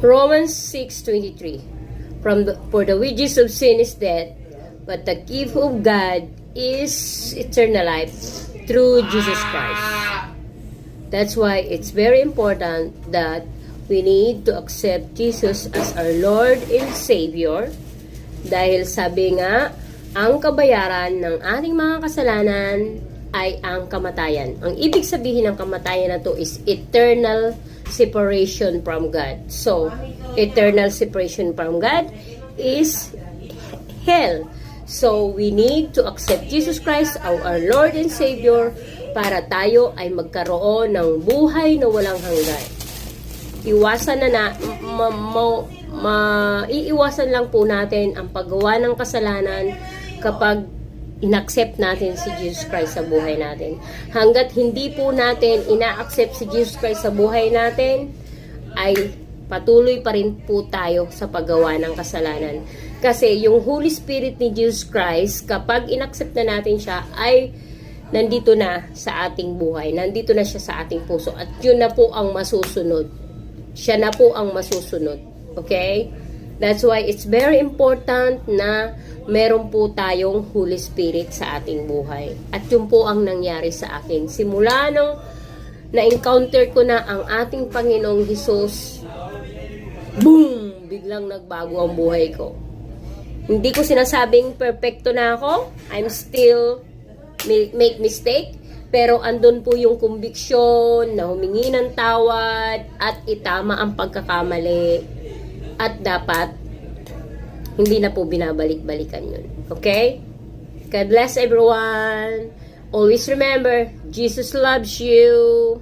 Romans 6.23 From the, For the wages of sin is death, but the gift of God is eternal life through Jesus Christ. That's why it's very important that we need to accept Jesus as our Lord and Savior dahil sabi nga, ang kabayaran ng ating mga kasalanan ay ang kamatayan. Ang ibig sabihin ng kamatayan na to is eternal separation from God. So, eternal separation from God is hell. So, we need to accept Jesus Christ, our, Lord and Savior, para tayo ay magkaroon ng buhay na walang hanggan. Iwasan na na, ma, ma, ma- iiwasan lang po natin ang paggawa ng kasalanan kapag inaccept natin si Jesus Christ sa buhay natin. Hanggat hindi po natin ina-accept si Jesus Christ sa buhay natin, ay patuloy pa rin po tayo sa paggawa ng kasalanan. Kasi yung Holy Spirit ni Jesus Christ, kapag inaccept na natin siya, ay nandito na sa ating buhay. Nandito na siya sa ating puso. At yun na po ang masusunod. Siya na po ang masusunod. Okay? That's why it's very important na meron po tayong Holy Spirit sa ating buhay. At yun po ang nangyari sa akin. Simula nung na-encounter ko na ang ating Panginoong Hesus, boom! Biglang nagbago ang buhay ko. Hindi ko sinasabing perfecto na ako. I'm still make mistake. Pero andun po yung conviction na humingi ng tawad at itama ang pagkakamali. At dapat, hindi na po binabalik-balikan yun. Okay? God bless everyone. Always remember, Jesus loves you.